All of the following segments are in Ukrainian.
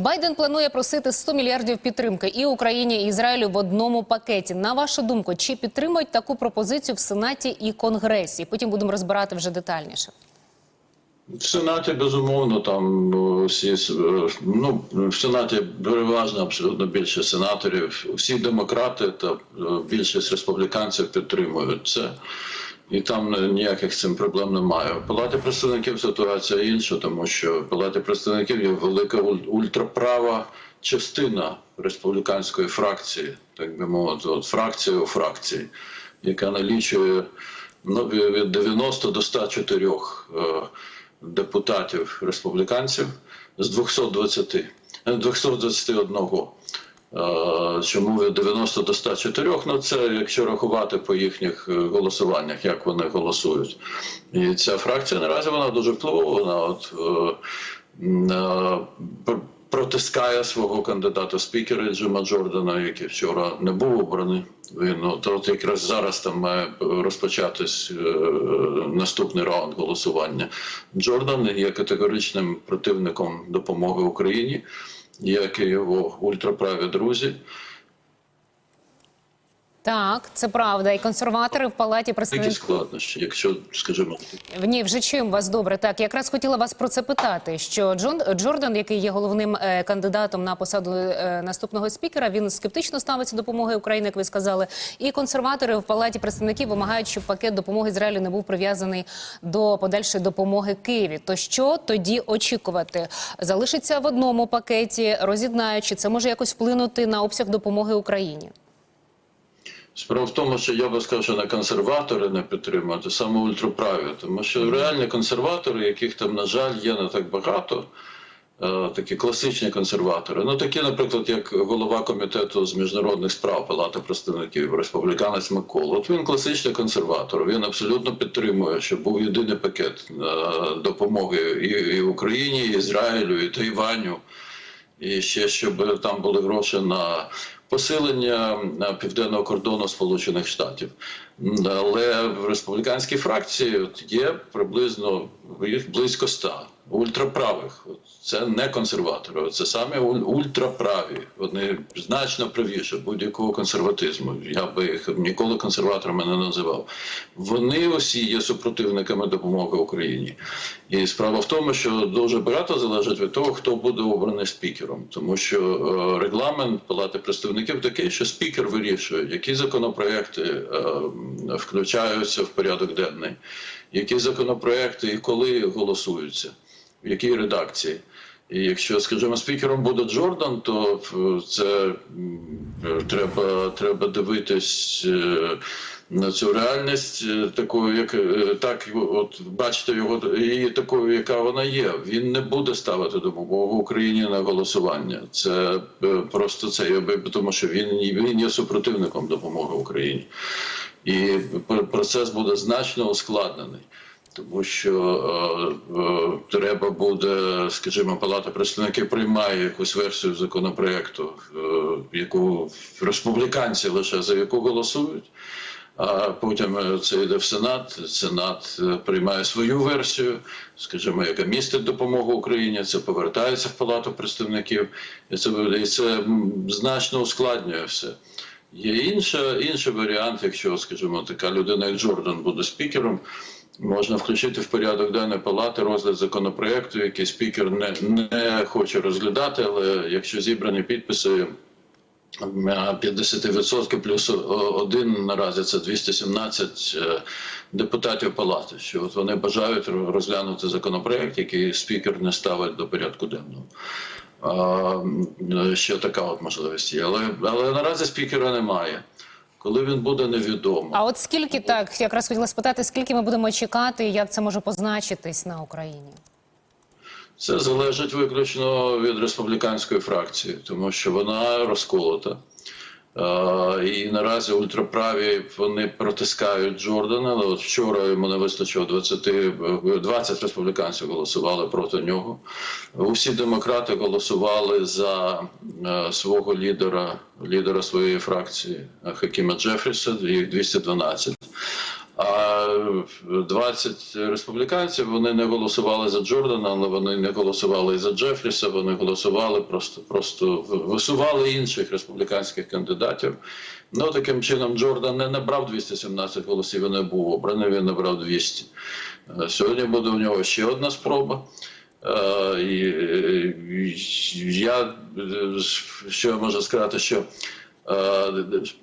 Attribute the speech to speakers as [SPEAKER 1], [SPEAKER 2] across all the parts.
[SPEAKER 1] Байден планує просити 100 мільярдів підтримки і Україні, і Ізраїлю в одному пакеті. На вашу думку, чи підтримують таку пропозицію в Сенаті і Конгресі? Потім будемо розбирати вже детальніше.
[SPEAKER 2] В Сенаті безумовно там е, всі е, ну в Сенаті переважно абсолютно більше сенаторів. Всі демократи та е, більшість республіканців підтримують це. І там е, ніяких цим проблем немає. В представників ситуація інша, тому що в Палаті представників є велика ультраправа частина республіканської фракції, так би мовити, от фракція у фракції, яка налічує ну, від 90 до 104 е, депутатів республіканців з 220, е, 221. Чому від 90 до 104? Ну це якщо рахувати по їхніх е, голосуваннях, як вони голосують. І ця фракція наразі вона дуже впливова. Вона от е, протискає свого кандидата в спікери Джима Джордана, який вчора не був обраний. Він от, от якраз зараз там має розпочатись е, наступний раунд голосування. Джордан є категоричним противником допомоги Україні, як і його ультраправі друзі.
[SPEAKER 1] Так, це правда. І консерватори в палаті
[SPEAKER 2] Які
[SPEAKER 1] представників.
[SPEAKER 2] складнощі, якщо скажімо,
[SPEAKER 1] Ні, вже чуємо вас добре. Так, якраз хотіла вас про це питати. Що Джон Джордан, який є головним е, кандидатом на посаду е, наступного спікера, він скептично ставиться до допомоги України, як ви сказали. І консерватори в палаті представників вимагають, щоб пакет допомоги Ізраїлю не був прив'язаний до подальшої допомоги Києві. То що тоді очікувати? Залишиться в одному пакеті, роз'єднаючи це може якось вплинути на обсяг допомоги Україні.
[SPEAKER 2] Справа в тому, що я би сказав, що не консерватори не підтримують, а саме ультраправі. Тому що реальні консерватори, яких там, на жаль, є не так багато, е, такі класичні консерватори. Ну, такі, наприклад, як голова комітету з міжнародних справ Палати представників, республіканець Микола. От він класичний консерватор. Він абсолютно підтримує, щоб був єдиний пакет е, допомоги і Україні, і Ізраїлю, і Тайваню. І ще щоб там були гроші на посилення південного кордону Сполучених Штатів. Але в республіканській фракції є приблизно їх близько ста ультраправих. Це не консерватори, це саме уль- ультраправі. Вони значно правіше будь-якого консерватизму. Я би їх ніколи консерваторами не називав. Вони усі є супротивниками допомоги Україні. І справа в тому, що дуже багато залежить від того, хто буде обраний спікером, тому що е, регламент Палати представників такий, що спікер вирішує, які законопроекти е, включаються в порядок денний, які законопроекти і коли голосуються, в якій редакції. І якщо, скажімо, спікером буде Джордан, то е, це треба, треба дивитись е, на цю реальність е, такою, як так, от бачите його її такою, яка вона є. Він не буде ставити допомогу Україні на голосування. Це просто це тому, що він, він є супротивником допомоги Україні, і пр- процес буде значно ускладнений. Тому що е, е, треба буде, скажімо, Палата представників приймає якусь версію законопроекту, е, яку республіканці лише за яку голосують. А потім е, це йде в Сенат. Сенат е, приймає свою версію, скажімо, яка містить допомогу Україні. Це повертається в Палату представників, і це, і це значно ускладнює все. Є інша, інший варіант, якщо, скажімо, така людина, як Джордан, буде спікером. Можна включити в порядок денний палати розгляд законопроекту, який спікер не, не хоче розглядати, але якщо зібрані підписи а 50% плюс один наразі це 217 е, депутатів палати. Що от вони бажають розглянути законопроект, який спікер не ставить до порядку денного. А, ще така от можливість є. Але, але наразі спікера немає. Коли він буде невідомо.
[SPEAKER 1] А от скільки так якраз хотіла спитати, скільки ми будемо чекати, і як це може позначитись на Україні?
[SPEAKER 2] Це залежить виключно від республіканської фракції, тому що вона розколота. І наразі ультраправі вони протискають Джордана. Але от вчора йому не вистачило 20, е, 20 республіканців голосували проти нього. Усі демократи голосували за е, свого лідера, лідера своєї фракції Хакіма Джефріса, їх 212. А 20 республіканців вони не голосували за Джордана, але вони не голосували за Джефріса. Вони голосували просто, просто висували інших республіканських кандидатів. Ну таким чином Джордан не набрав 217 голосів. і не був обраний. Він набрав 200. Е, Сьогодні буде у нього ще одна спроба. Е, я е, що я можу сказати, що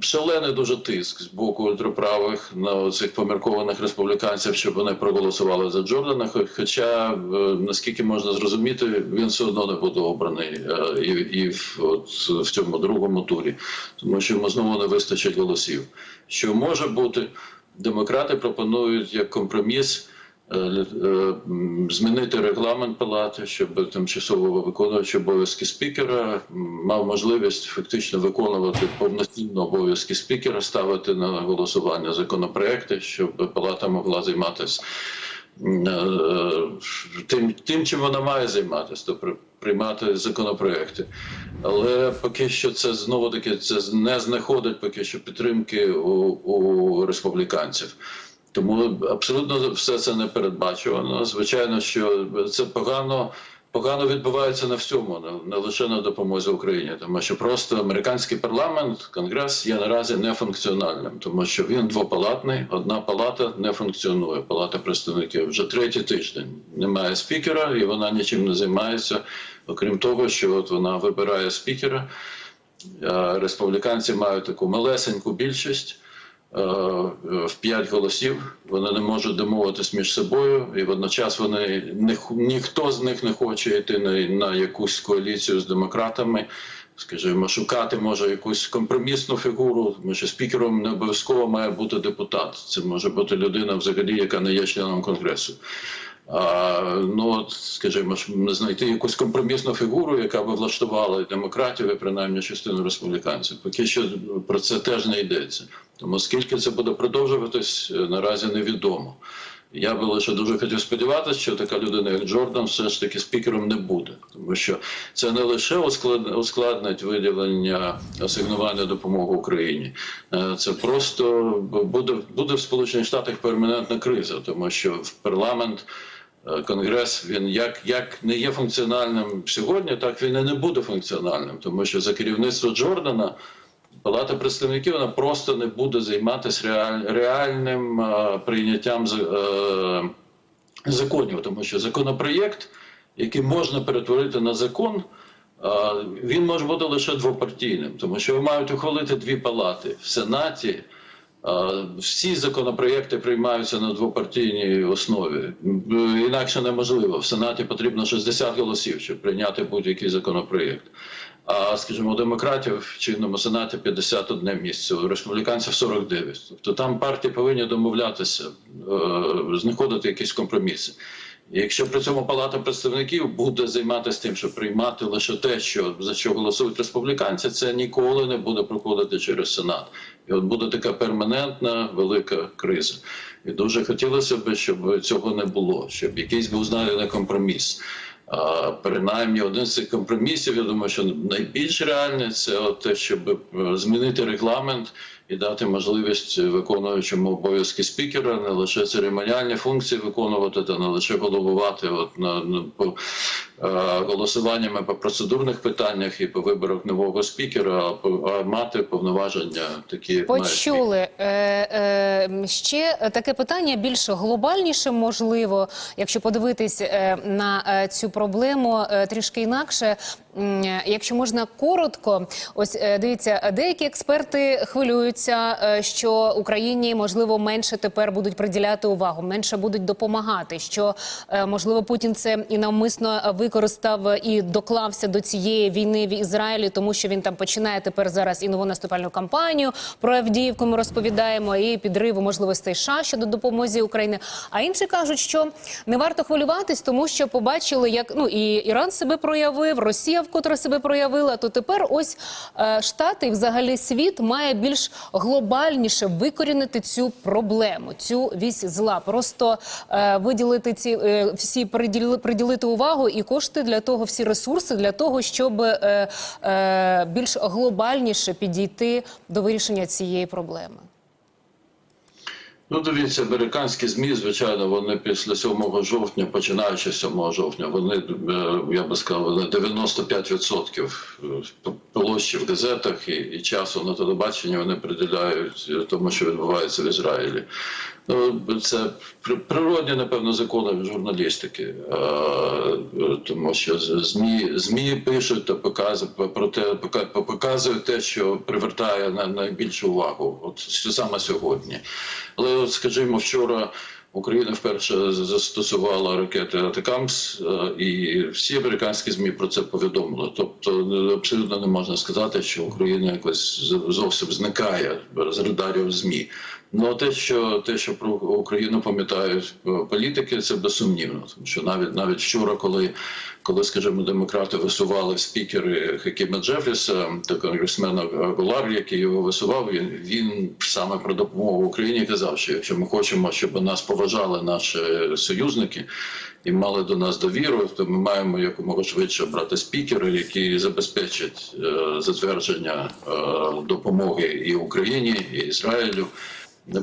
[SPEAKER 2] шалений дуже тиск з боку ультраправих на цих поміркованих республіканців, щоб вони проголосували за Джордана. Хоча, е, наскільки можна зрозуміти, він все одно не буде обраний е, і, і от, в цьому другому турі, тому що йому знову не вистачить голосів. Що може бути, демократи пропонують як компроміс. Е, е, Змінити регламент палати, щоб тимчасово виконуючи обов'язки спікера мав можливість фактично виконувати повноцінно обов'язки спікера, ставити на голосування законопроекти, щоб палата могла займатися е, тим, тим, чим вона має займатися, то при- приймати законопроекти. Але поки що це знову таки це не знаходить поки що підтримки у, у республіканців. Тому абсолютно все це не передбачувано. Звичайно, що це погано. Погано відбувається на всьому, не- лише на допомозі Україні, тому що просто американський парламент, конгрес є наразі нефункціональним, тому що він двопалатний. Одна палата не функціонує. Палата представників вже третій тиждень немає спікера, і вона нічим не займається, окрім того, що от вона вибирає спікера. Е, Республіканці мають таку малесеньку більшість в п'ять голосів. Вони не можуть домовитись між собою, і водночас вони не ніхто з них не хоче йти на, на якусь коаліцію з демократами. Скажімо, шукати може якусь компромісну фігуру, тому що спікером не обов'язково має бути депутат. Це може бути людина, взагалі, яка не є членом конгресу. Ну, скажімо, знайти якусь компромісну фігуру, яка би влаштувала демократів, і принаймні частину республіканців. Поки що про це теж не йдеться. Тому скільки це буде продовжуватись, е, наразі невідомо. Я би лише дуже хотів сподіватися, що така людина, як Джордан, все ж таки спікером не буде, тому що це не лише усклад- ускладнить виділення асигнування допомоги Україні, е, це просто буде, буде в Сполучених Штатах перманентна криза, тому що в парламент. Е, Конгрес він як, як не є функціональним сьогодні, так він і не буде функціональним, тому що за керівництво Джордана Палата представників вона просто не буде займатися реаль, реальним е, прийняттям е, законів, тому що законопроєкт, який можна перетворити на закон, е, він може бути лише двопартійним, тому що мають ухвалити дві палати в Сенаті. Всі законопроєкти приймаються на двопартійній основі. Інакше неможливо. В Сенаті потрібно 60 голосів, щоб прийняти будь-який законопроєкт. А скажімо, у демократів в чинному сенаті 51 місце, у республіканців 49. Тобто там партії повинні домовлятися, е, знаходити якісь компроміси. Якщо при цьому палата представників буде займатися тим, щоб приймати лише те, що за що голосують республіканці, це ніколи не буде проходити через сенат. І от буде така перманентна велика криза. І дуже хотілося б, щоб цього не було, щоб якийсь був знайдений компроміс. А, Принаймні, один з цих компромісів, я думаю, що найбільш реальний це от те, щоб е, змінити регламент і дати можливість виконуючому обов'язки спікера не лише церемоніальні функції виконувати, та не лише головувати от на, на по е, голосуваннями по процедурних питаннях і по виборах нового спікера, а, а мати повноваження такі.
[SPEAKER 1] Почули е, е, ще таке питання більш глобальніше, можливо, якщо подивитись е, на е, цю проблему е, трішки інакше. Якщо можна коротко, ось е, дивіться, деякі експерти хвилюються, е, що Україні можливо менше тепер будуть приділяти увагу, менше будуть допомагати. Що е, можливо Путін це і навмисно використав і доклався до цієї війни в Ізраїлі, тому що він там починає тепер зараз і нову наступальну кампанію про Авдіївку. Ми розповідаємо і підриву можливостей США щодо допомоги України. А інші кажуть, що не варто хвилюватись, тому що побачили, як ну і Іран себе проявив, Росія вкотре себе проявила. То тепер ось е, Штати і взагалі світ має більш глобальніше викорінити цю проблему, цю вісь зла. Просто е, виділити ці е, всі приділи, приділити увагу і кошти для того, всі ресурси для того, щоб більш глобальніше підійти до вирішення цієї проблеми.
[SPEAKER 2] Ну, дивіться, американські ЗМІ, звичайно, вони після 7 жовтня, починаючи з 7 жовтня, вони, е, я би сказав, вони 95% площі в газетах і, і часу на телебаченні вони приділяють тому, що відбувається в Ізраїлі. Ну, це природні, напевно, закони журналістики, Е, е, тому що ЗМІ, ЗМІ пишуть та показують про те, показують те, що привертає на найбільшу увагу, от саме сьогодні. Але, скажімо, вчора Україна вперше застосувала ракети Атакамс, е, і всі американські змі про це повідомили. Тобто, е, абсолютно не можна сказати, що Україна якось зовсім зникає з радарів змі. Ну те, що те, що про Україну пам'ятають е, політики, це безсумнівно. Тому що навіть навіть вчора, коли, коли скажімо, демократи висували спікери Хакіма Джефріса та конгресмена Голар, який його висував, він, він саме про допомогу Україні казав, що якщо ми хочемо, щоб нас поважали наші союзники і мали до нас довіру, то ми маємо якомога швидше брати спікери, які забезпечать е, затвердження е, допомоги і Україні, і Ізраїлю.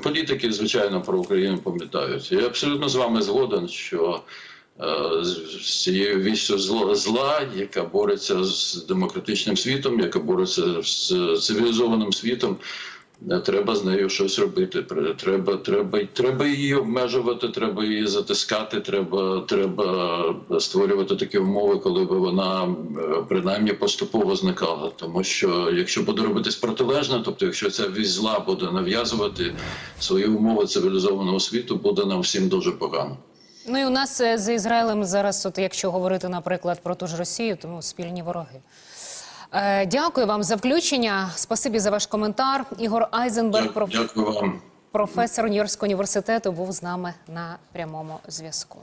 [SPEAKER 2] Політики, звичайно, про Україну пам'ятають. Я абсолютно з вами згоден, що е, з цією віччю зла, яка бореться з демократичним світом, яка бореться з цивілізованим світом, треба з нею щось робити. Треба, треба, треба її обмежувати, треба її затискати, треба, треба створювати такі умови, коли би вона е, принаймні поступово зникала. Тому що якщо буде робитись протилежне, тобто якщо ця вісь зла буде нав'язувати свої умови цивілізованого світу, буде нам всім дуже погано.
[SPEAKER 1] Ну і у нас е, з Ізраїлем зараз, от якщо говорити, наприклад, про ту ж Росію, тому спільні вороги. Е, дякую вам за включення. Спасибі за ваш коментар. Ігор Айзенберг, проф-
[SPEAKER 2] Дякую вам.
[SPEAKER 1] професор Нью-Йоркського університету, був з нами на прямому зв'язку.